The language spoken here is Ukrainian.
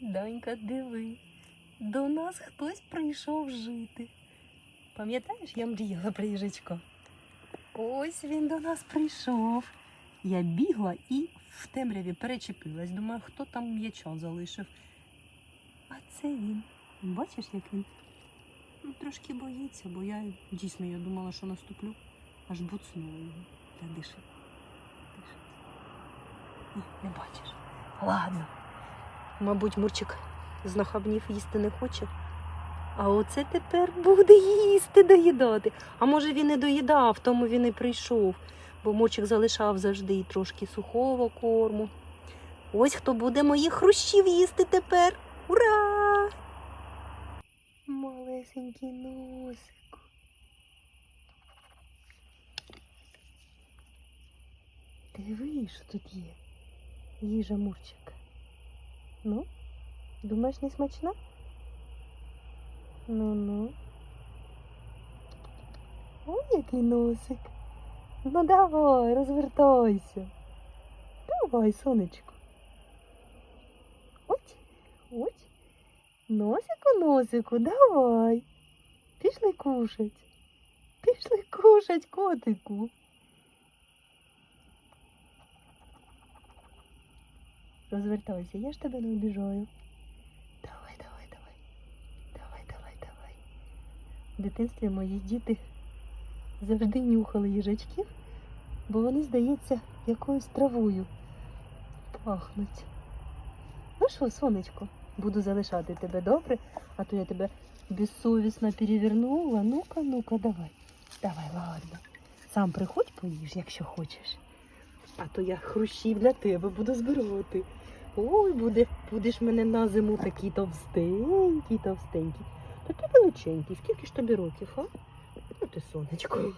Данька, диви, до нас хтось прийшов жити. Пам'ятаєш, я мріяла про їжачка? Ось він до нас прийшов. Я бігла і в темряві перечепилась. Думаю, хто там м'яча залишив. А це він. Бачиш, як він? Ну, трошки боїться, бо я дійсно я думала, що наступлю, аж буцнула його. Та диши. Диши. Ні, не бачиш. Ладно. Мабуть, Мурчик знахабнів їсти не хоче. А оце тепер буде їсти, доїдати. А може він і доїдав, тому він і прийшов, бо Мурчик залишав завжди трошки сухого корму. Ось хто буде моїх хрущів їсти тепер. Ура! Малесенький носик. Диви, що тут є. Їжа Мурчик. Ну, думаєш, не смачна? Ну-ну. Ой, який носик. Ну давай, розвертайся. Давай, сонечко. Ось, ось. Носику, носику, давай. Пішли кушать. Пішли кушать, котику. Розвертайся, я ж тебе не обіжаю. Давай, давай, давай. Давай, давай, давай. В дитинстві мої діти завжди нюхали їжачків, бо вони, здається, якоюсь травою пахнуть. Ну що, сонечко, буду залишати тебе добре, а то я тебе безсовісно перевернула. Ну-ка, ну-ка, давай. Давай, ладно. Сам приходь поїж, якщо хочеш. А то я хрущів для тебе буду збирати. Ой, буде, будеш мене на зиму такий товстенький, товстенький. Та ти величенький. Скільки ж тобі років, а? Ну ти сонечко.